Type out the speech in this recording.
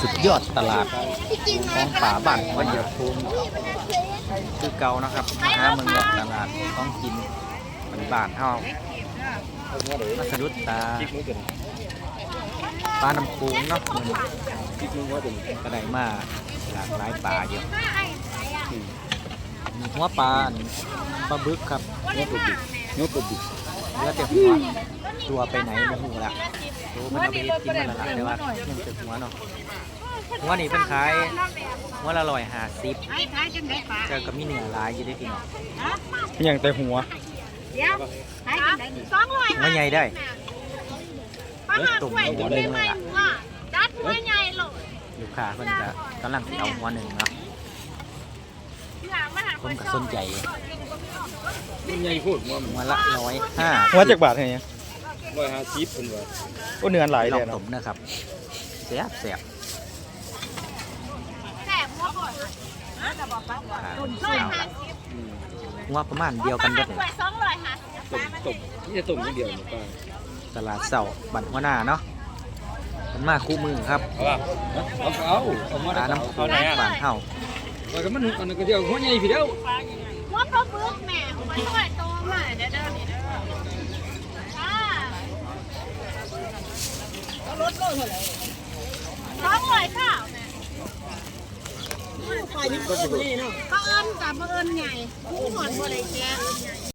สุดยอดตลาดของป่าบ้านวันเดียวภูมิคือเก่านะครับมาหาเมืองเลาะตลาดของกินบ้านบานๆเฮามาสะดุดตาปลาน้ำโขงเนาะมื้อนี้ก็ได้มาหลากหลายปลาอยู่มีหัวปลาอันปลาบึกครับหัวปลาบึกหัวปลาบึก เหลือแต่หัวตัวไปไหนไม่รู้ละตัวมันเอาไปเฮ็ดกินมันละละแต่ว่ายังแต่หัวเนาะหัวนี่เป็นขายหัวละร้อยห้าสิบขายขายจังได๋ป่าเจอกับมีเนื้อหลายอยู่ได้อพี่น้องอย่างแต่หัวเดี๋ยวขายจังได๋นี่200หัวใหญ่ได้ป้าหาถ้วยกินได้ไหมว่าจัดหัวใหญ่โลดลูกค้าเพิ่นก็กำลังสิเอาหัวหนึ่งเนาะที่หลังมาหาผมก็สนใจมัน ใหญ่โคตรมันหัวละร้อยห้าหัวจากบาทไงเนี่ยร้อยห้าสิบเป็นว่าโอ้เนื้อหลายลเลองยตเนาะมนะครับแซ่บแซ่บแซ่บหัวก่อนฮะจะบอกป้าว่าขาร้เสี่อยยวห้าสิบหัวประมาณเดียวกันเบิดถ้นี่วยสองร้อยห้าสิบต้มต้มนี่จะต้มอย่างเดียวเนี่ยป้าตลาดเสาบันหัวหน้าเนาะมันมาคู่มือครับเอาล่ะเอาเอาเอามาปลาเอาน้ำโขเอางไหนอะบ้านเฮาว่ากันมันอันนั้นก็เดียวหัวใหญ่พี่เดียว เข้าบึกแม่หัวถ้วยโตมาเด้อเด้อนี่เด้ออ่าลดโลเท่าไหร่สองร้อยเก้าแม่ก็เอิ้นกับบ่เอิ้นใหญ่ผู้หอนบ่ได้แก